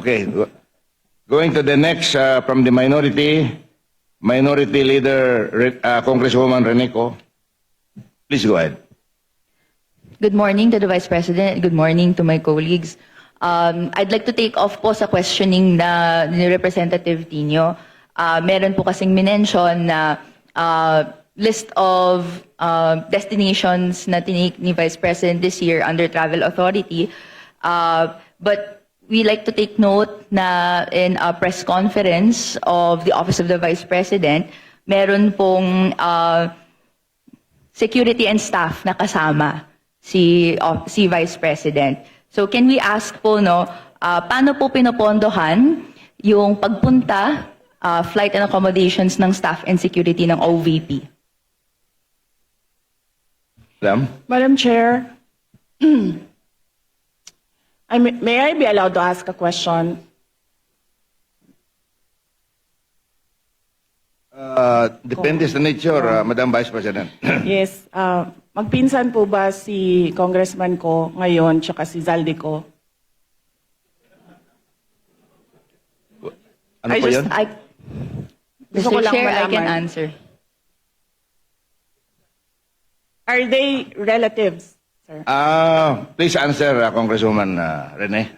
Okay. go- Going to the next uh, from the minority, Minority Leader uh, Congresswoman Reneco. Please go ahead. Good morning to the Vice President. Good morning to my colleagues. Um, I'd like to take off po sa questioning na ni Representative Tino. Uh, meron po kasing minention na uh, list of uh, destinations na tinake ni Vice President this year under Travel Authority. Uh, but we like to take note na in a press conference of the Office of the Vice President, meron pong uh, security and staff na kasama si of, si Vice President. So can we ask po no, ah, paano po pinopondohan yung pagpunta, ah, flight and accommodations ng staff and security ng OVP? Madam? Madam Chair, I may, may I be allowed to ask a question? Uh, depende sa nature, uh, Madam Vice President. Yes, uh, magpinsan po ba si congressman ko ngayon tsaka si Zaldi ko? ano I po just- yun? I, Gusto Mr. ko lang Chair, I can malaman. answer. Are they relatives, sir? Ah, please answer, uh, Congresswoman uh, Rene.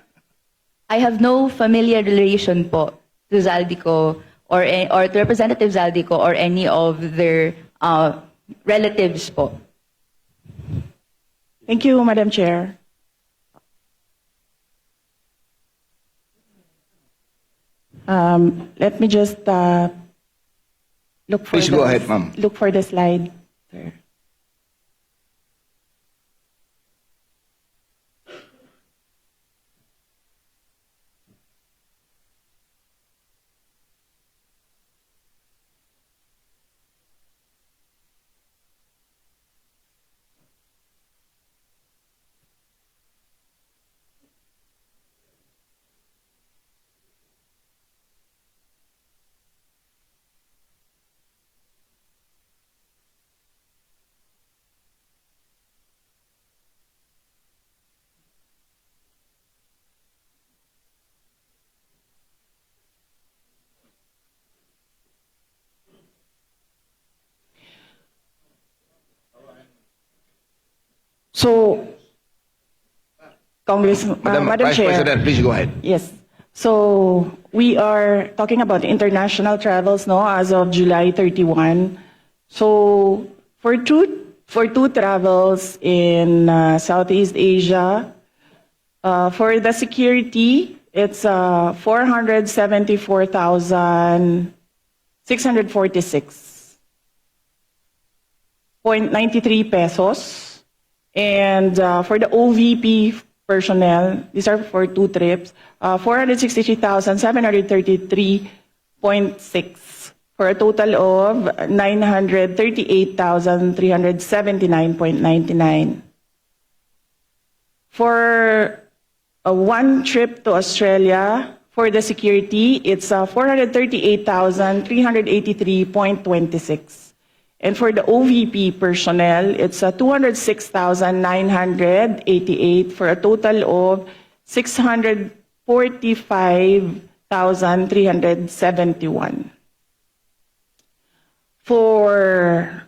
I have no familiar relation po to Zaldico or or to Representative Zaldico or any of their uh, relatives po. Thank you, Madam Chair. Um, let me just uh, look for Please the, go ahead, ma'am. Look for the slide, sir. So, Congress, uh, Madam, Madam Vice Chair. President, please go ahead. Yes. So we are talking about international travels, no, as of July 31. So for two for two travels in uh, Southeast Asia, uh, for the security, it's uh, 474,646. 0.93 pesos. And uh, for the OVP personnel, these are for two trips, uh, 463,733.6 for a total of 938,379.99. For a one trip to Australia, for the security, it's uh, 438,383.26. And for the OVP personnel, it's uh, 206,988 for a total of 645,371. For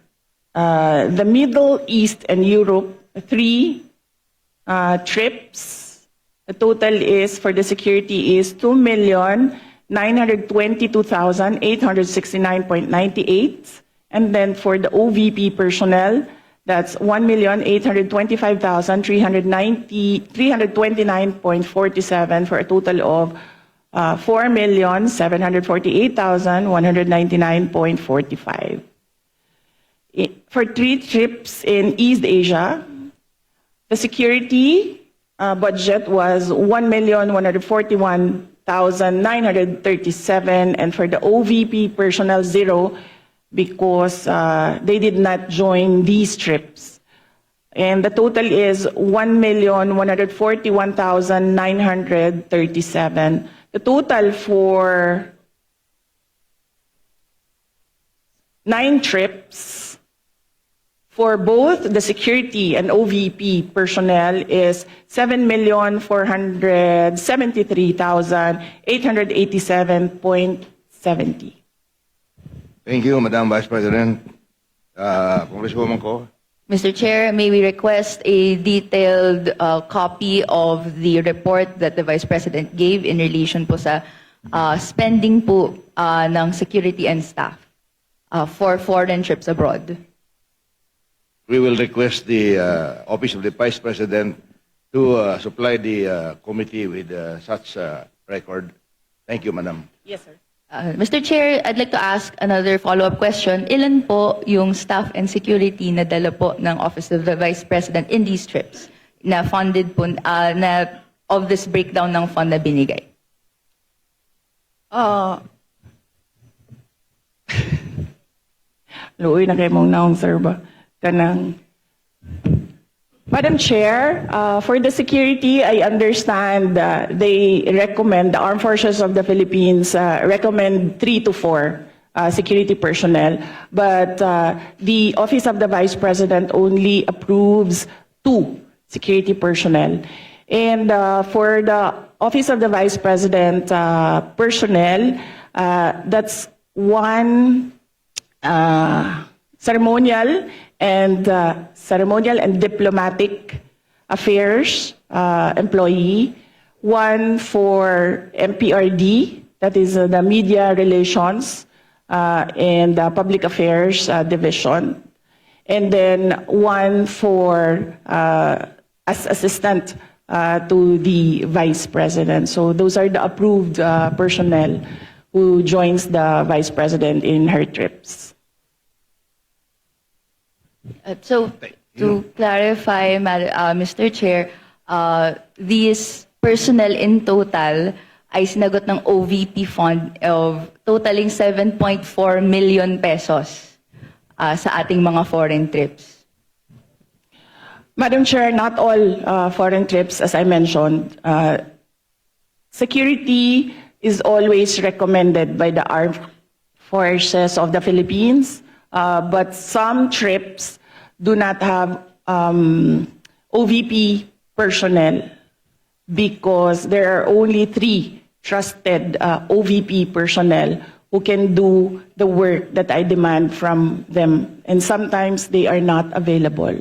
uh, the Middle East and Europe, three uh, trips. The total is for the security is 2,922,869.98. And then for the OVP personnel, that's 1,825,329.47 for a total of uh, 4,748,199.45. For three trips in East Asia, the security uh, budget was 1,141,937, and for the OVP personnel, zero because uh, they did not join these trips. And the total is 1,141,937. The total for nine trips for both the security and OVP personnel is 7,473,887.70. Thank you, Madam Vice President. Uh, Congresswoman Ko. Mr. Chair, may we request a detailed uh, copy of the report that the Vice President gave in relation po sa uh, spending po uh, ng security and staff uh, for foreign trips abroad. We will request the uh, Office of the Vice President to uh, supply the uh, committee with uh, such uh, record. Thank you, Madam. Yes, sir. Uh, Mr. Chair, I'd like to ask another follow-up question. Ilan po yung staff and security na dala po ng Office of the Vice President in these trips na funded po, uh, na of this breakdown ng fund na binigay? Uh, Luoy na kay mong naong sir ba? Kanang Madam Chair, uh, for the security, I understand uh, they recommend, the Armed Forces of the Philippines uh, recommend three to four uh, security personnel, but uh, the Office of the Vice President only approves two security personnel. And uh, for the Office of the Vice President uh, personnel, uh, that's one uh, ceremonial and uh, ceremonial and diplomatic affairs uh, employee, one for MPRD, that is uh, the media relations uh, and uh, public affairs uh, division, and then one for uh, as assistant uh, to the vice president. So those are the approved uh, personnel who joins the vice president in her trips. Uh, So, to clarify, uh, Mr. Chair, uh, these personnel in total ay sinagot ng OVP fund of totaling 7.4 million pesos uh, sa ating mga foreign trips. Madam Chair, not all uh, foreign trips, as I mentioned, uh, security is always recommended by the armed forces of the Philippines, uh, but some trips do not have um, OVP personnel because there are only three trusted uh, OVP personnel who can do the work that I demand from them, and sometimes they are not available.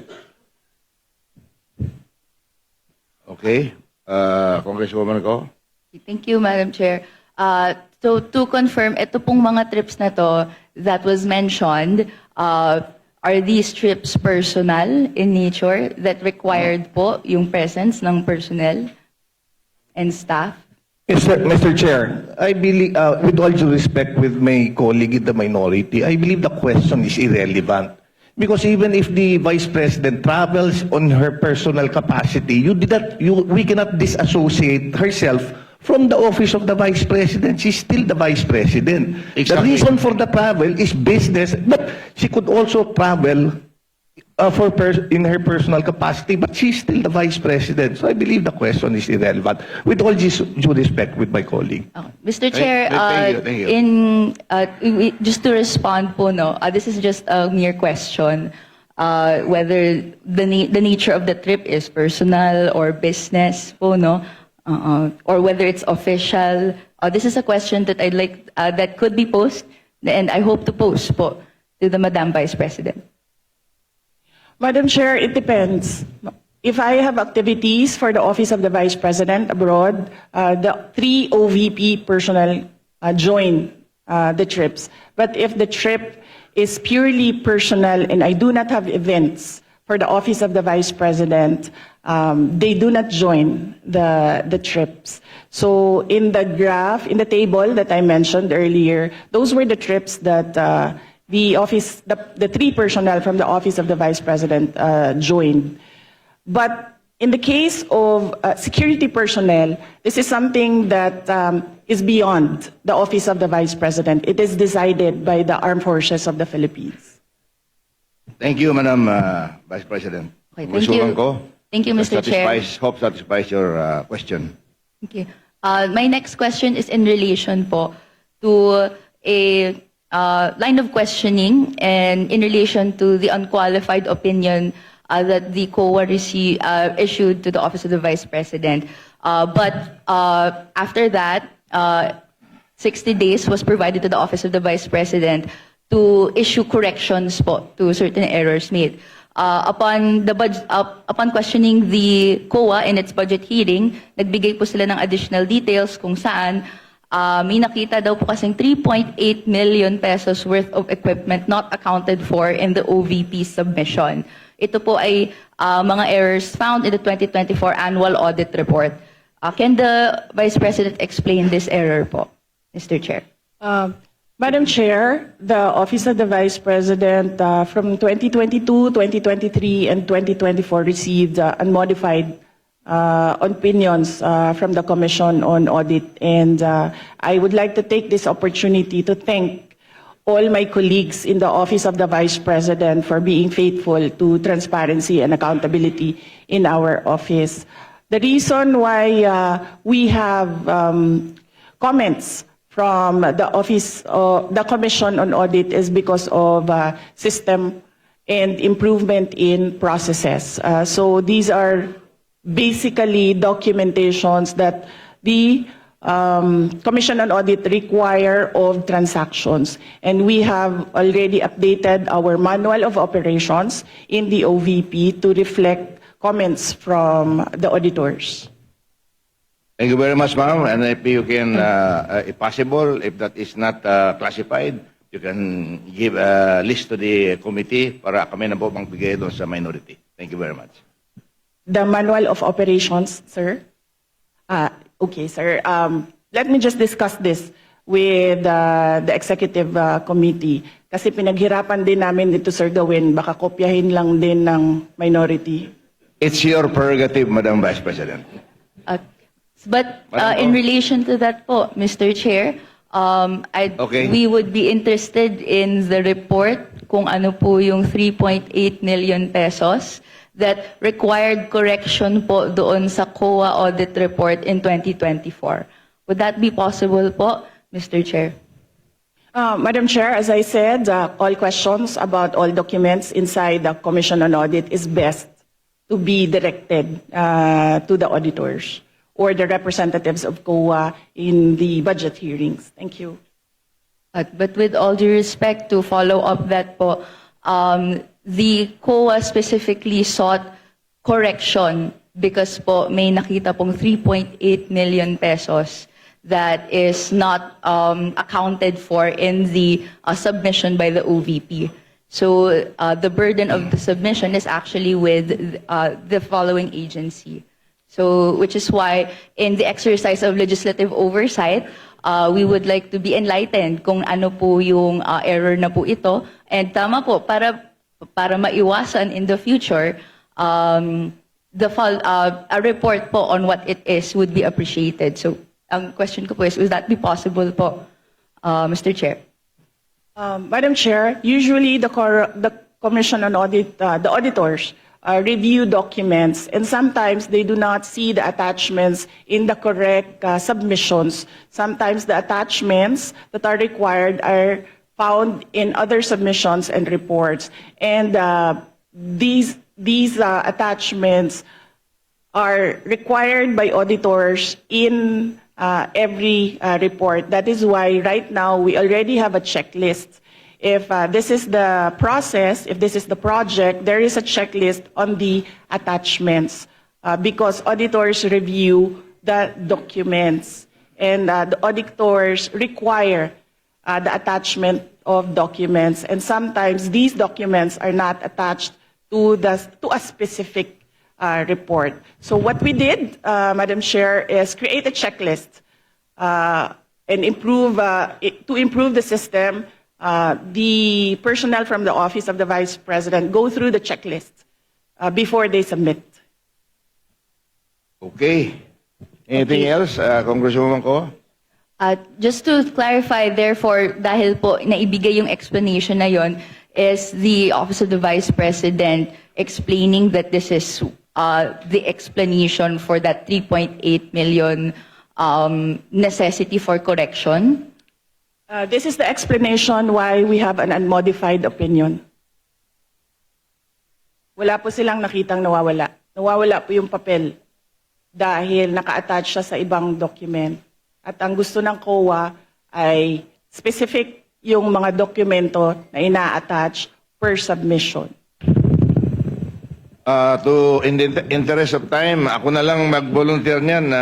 Okay. Uh, Congresswoman Ko. Thank you, Madam Chair. Uh, so to confirm, ito pong mga trips na to that was mentioned, uh, are these trips personal in nature that required po yung presence ng personnel and staff? Mr. Mr. Chair, I believe, uh, with all due respect with my colleague in the minority, I believe the question is irrelevant. Because even if the Vice President travels on her personal capacity, you did not, you, we cannot disassociate herself from the office of the Vice President. She's still the Vice President. The Exactly. reason for the travel is business, but she could also travel uh, for pers- in her personal capacity, but she's still the Vice President. So I believe the question is irrelevant. With all due due respect with my colleague. Oh, Mr. Thank- Chair, thank uh, you, thank you. in uh, just to respond po no, uh, this is just a mere question uh, whether the na- the nature of the trip is personal or business po no, uh, or whether it's official. Uh, this is a question that I'd like uh, that could be posed and I hope to pose po to the Madam Vice President. Madam Chair, it depends. If I have activities for the Office of the Vice President abroad, uh, the three OVP personnel uh, join uh, the trips. But if the trip is purely personal and I do not have events for the Office of the Vice President, um, they do not join the, the trips. So in the graph, in the table that I mentioned earlier, those were the trips that uh, the office, the, the three personnel from the Office of the Vice President uh, joined. But in the case of uh, security personnel, this is something that um, is beyond the Office of the Vice President. It is decided by the Armed Forces of the Philippines. Thank you, Madam uh, Vice President. Okay, thank you. Ko. Thank you, Mr. Chair. satisfies- Hope satisfies your uh, question. Okay. Uh, my next question is in relation po to a uh, line of questioning and in relation to the unqualified opinion uh, that the COA received, uh, issued to the Office of the Vice President. Uh, but uh, after that, uh, 60 days was provided to the Office of the Vice President to issue corrections po to certain errors made. Uh, upon the budget, upon questioning the COA in its budget hearing, nagbigay po sila ng additional details kung saan uh, may nakita daw po kasing 3.8 million pesos worth of equipment not accounted for in the OVP submission. Ito po ay uh, mga errors found in the 2024 annual audit report. Uh, can the Vice President explain this error po, Mr. Chair? Um, Madam Chair, the Office of the Vice President uh, from 2022, 2023, and 2024 received uh, unmodified uh, opinions uh, from the Commission on Audit. And uh, I would like to take this opportunity to thank all my colleagues in the Office of the Vice President for being faithful to transparency and accountability in our office. The reason why uh, we have um, comments from the Office, uh, the Commission on Audit is because of uh, system and improvement in processes. Uh, so these are basically documentations that the um, Commission on Audit require of transactions. And we have already updated our manual of operations in the OVP to reflect comments from the auditors. Thank you very much, ma'am. And if you can, uh, uh, if possible, if that is not uh, classified, you can give a list to the committee para kami na po magbigay doon sa minority. Thank you very much. The manual of operations, sir? Ah, okay, sir. Um, let me just discuss this with uh, the executive uh, committee. Kasi pinaghirapan din namin dito, Sir Gawin. Baka kopyahin lang din ng minority. It's your prerogative, Madam Vice President. Uh, But uh, in relation to that po, Mr. Chair, um, I, Okay. we would be interested in the report kung ano po yung 3.8 million pesos that required correction po doon sa COA audit report in 2024. Would that be possible po, Mr. Chair? Uh, Madam Chair, as I said, uh, all questions about all documents inside the Commission on Audit is best to be directed uh, to the auditors or the representatives of COA in the budget hearings. Thank you. But, but with all due respect to follow up that po, um, the COA specifically sought correction because po may nakita pong 3.8 million pesos that is not um, accounted for in the uh, submission by the OVP. So uh, the burden of the submission is actually with uh, the following agency. So, which is why in the exercise of legislative oversight, uh, we would like to be enlightened kung ano po yung uh, error na po ito. And tama po, para, para maiwasan in the future, um, the fol- uh, a report po on what it is would be appreciated. So, ang question ko po is, would that be possible po, uh, Mr. Chair? Um, Madam Chair, usually the, the Commission on Audit, uh, the auditors uh, review documents, and sometimes they do not see the attachments in the correct uh, submissions. Sometimes the attachments that are required are found in other submissions and reports. And uh, these, these uh, attachments are required by auditors in uh, every uh, report. That is why right now we already have a checklist. If uh, this is the process, if this is the project, there is a checklist on the attachments uh, because auditors review the documents and uh, the auditors require uh, the attachment of documents and sometimes these documents are not attached to the to a specific uh, report. So what we did, uh, Madam Chair, is create a checklist uh, and improve uh, it, to improve the system. Uh, the personnel from the office of the vice president go through the checklist uh, before they submit. Okay. Anything else, uh, Congresswoman Ko? At just to clarify, therefore, dahil po naibigay yung explanation na yon, is the Office of the Vice President explaining that this is uh, the explanation for that 3.8 million um, necessity for correction? Uh, this is the explanation why we have an unmodified opinion. Wala po silang nakitang nawawala. Nawawala po yung papel dahil naka-attach siya sa ibang document. At ang gusto ng COA ay specific yung mga dokumento na ina-attach per submission. Uh, to in the inter- interest of time, ako na lang mag-volunteer niyan na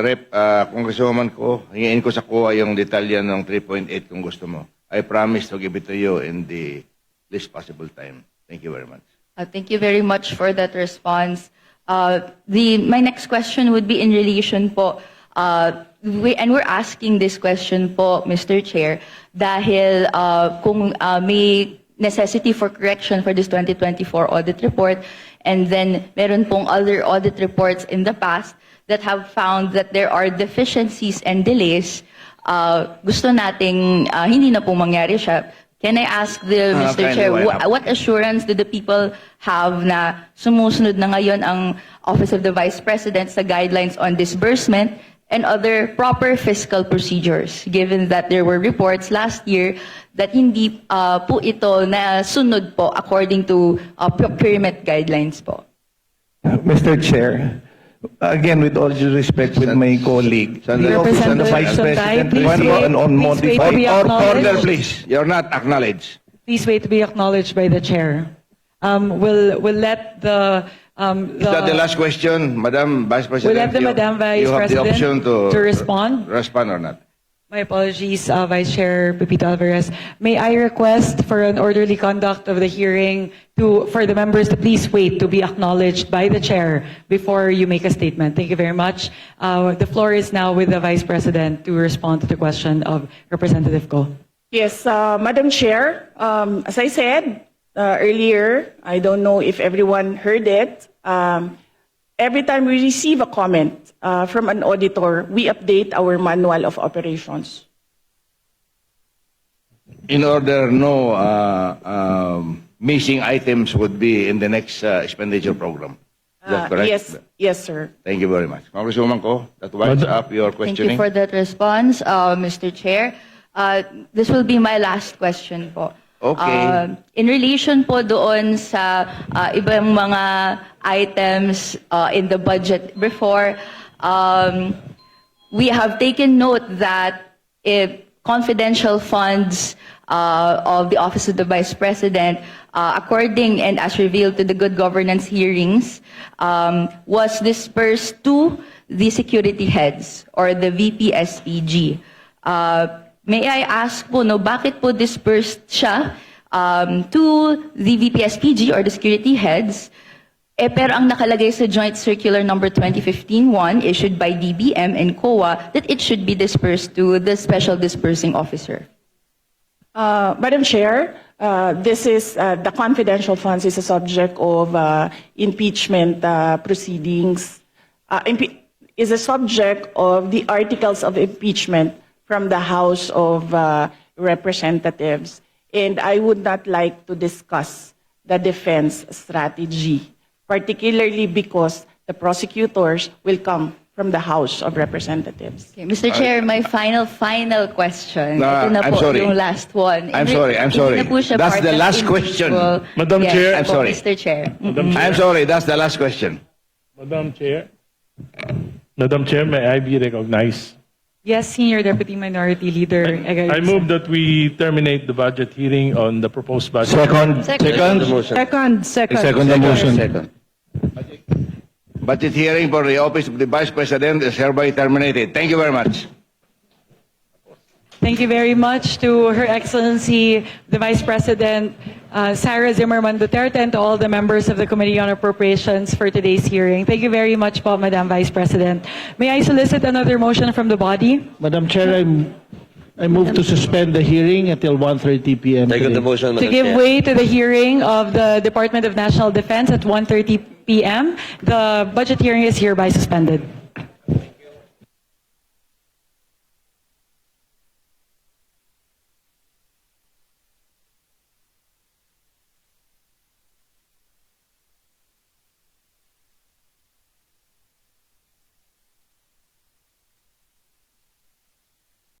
rep uh, congresswoman ko. Hingin ko sa kuha yung detalya ng 3.8 kung gusto mo. I promise to give it to you in the least possible time. Thank you very much. Uh, Thank you very much for that response. Uh, The, my next question would be in relation po, uh, we, and we're asking this question po, Mr. Chair, dahil uh, kung uh, may necessity for correction for this 2024 audit report, and then meron pong other audit reports in the past that have found that there are deficiencies and delays, uh, gusto nating uh, hindi na pong mangyari siya. Can I ask the Ah, Mr. kindly Chair, wha- up. what assurance do the people have na sumusunod na ngayon ang Office of the Vice President sa guidelines on disbursement and other proper fiscal procedures, given that there were reports last year that hindi uh, po ito na sunod po according to uh, procurement guidelines po? Mr. Chair, again, with all due respect with my colleague, the office of the Representative Vice President please is wait. on on Please wait to modified. be Or, acknowledged. order, please. You're not acknowledged. Please wait to be acknowledged by the chair. Um, we'll, we'll let the, um, Is that the last question, Madam Vice President? We have the You- Madam Vice You have the President option to... to respond. Respond or not. My apologies, uh, Vice Chair Pepito Alvarez. May I request for an orderly conduct of the hearing to, for the members to please wait to be acknowledged by the chair before you make a statement. Thank you very much. Uh, the floor is now with the Vice President to respond to the question of Representative Go. Yes, uh, Madam Chair, um, as I said uh, earlier, I don't know if everyone heard it. Um, every time we receive a comment uh, from an auditor, we update our manual of operations. In order no uh, um, missing items would be in the next uh, expenditure program. Is that Uh, correct? yes, yes, sir. Thank you very much. Congresswoman ko, that winds up your Thank you questioning. for that response, uh, Mr. Chair. Uh, This will be my last question po. Okay. Uh, In relation po doon sa uh, ibang mga items uh, in the budget before, um, we have taken note that if confidential funds uh, of the Office of the Vice President, uh, according and as revealed to the good governance hearings, um, was dispersed to the security heads or the VPSPG. Uh, may I ask po, no, bakit po dispersed siya um, to the VPSPG or the security heads? Eh, pero ang nakalagay sa Joint Circular Number 2015-1 issued by DBM and COA that it should be dispersed to the Special Dispersing Officer. Uh, Madam Chair, uh, this is, uh, the confidential funds is a subject of uh, impeachment uh, proceedings, uh, impe- is a subject of the articles of impeachment from the House of uh, Representatives. And I would not like to discuss the defense strategy, particularly because the prosecutors will come from the House of Representatives. Okay, Mr. Chair, my final, final question. No, Ito na I'm po sorry. yung last one. I'm sorry, I'm hindi sorry. na po siya That's part the of last question. individual- Madam Yes Chair. I'm sorry. Mr. Chair. Mm-mm. I'm sorry, that's the last question. Madam Chair. Madam Chair, may I be recognized? Yes, Senior Deputy Minority Leader. I move that we terminate the budget hearing on the proposed budget. Second. Second. Second, second. Second the motion. Second. Budget hearing for the Office of the Vice President is hereby terminated. Thank you very much. Thank you very much to Her Excellency, the Vice President, uh, Sarah Zimmerman Duterte, and to all the members of the Committee on Appropriations for today's hearing. Thank you very much po, Madam Vice President. May I solicit another motion from the body? Madam Chair, I'm, I move to suspend the hearing until 1:30 PM Second the today. motion, To give Chair. way to the hearing of the Department of National Defense at 1:30 PM, the budget hearing is hereby suspended.